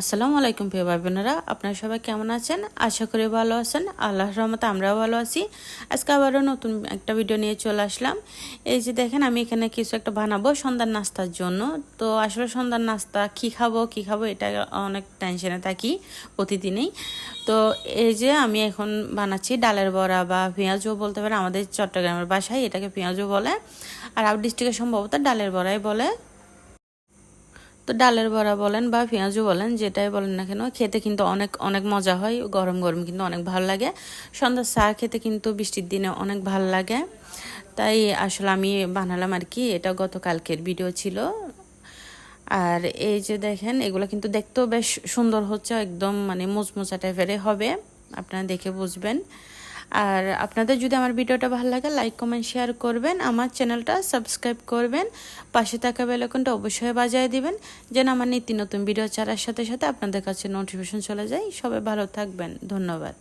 আসসালামু আলাইকুম প্রিয় ভাই বোনেরা আপনারা সবাই কেমন আছেন? আশা করি ভালো আছেন। আল্লাহর রহমতে আমরাও ভালো আছি। আজকে আবারও নতুন একটা ভিডিও নিয়ে চলে আসলাম। এই যে দেখেন, আমি এখানে কিছু একটা বানাবো সন্ধ্যার নাস্তার জন্য। তো আসলে সন্ধ্যার নাস্তা কী খাব কী খাব, এটা অনেক টেনশনে থাকি প্রতিদিনই। তো এই যে আমি এখন বানাচ্ছি ডালের বড়া বা পেঁয়াজও বলতে পারে আমাদের চট্টগ্রামের বাসায় এটাকে পেঁয়াজও বলে। আর আউট ডিস্ট্রিক্টে সম্ভবত ডালের বড়াই বলে। তো ডালের বড়া বলেন বা পেঁয়াজও বলেন, যেটাই বলেন না কেন, খেতে কিন্তু অনেক অনেক মজা হয়, গরম গরম কিন্তু অনেক ভালো লাগে। সন্ধ্যা চা খেতে কিন্তু বৃষ্টির দিনে অনেক ভালো লাগে। তাই আসলে আমি বানালাম আর কি, এটা গতকালকের ভিডিও ছিল। আর এই যে দেখেন, এগুলো কিন্তু দেখতেও বেশ সুন্দর হচ্ছে, একদম মানে মুচমুচা টাইপের হবে, আপনারা দেখে বুঝবেন। আর আপনাদের যদি আমার ভিডিওটা ভালো লাগে লাইক কমেন্ট শেয়ার করবেন। আমার চ্যানেলটা সাবস্ক্রাইব করবেন। পাশে থাকা বেলাকনটা অবশ্যই বাজায় দিবেন, যেন আমার নীতি নতুন ভিডিও চালার সাথে সাথে আপনাদের কাছে নোটিফিকেশন চলে যায়। সবাই ভালো থাকবেন। ধন্যবাদ।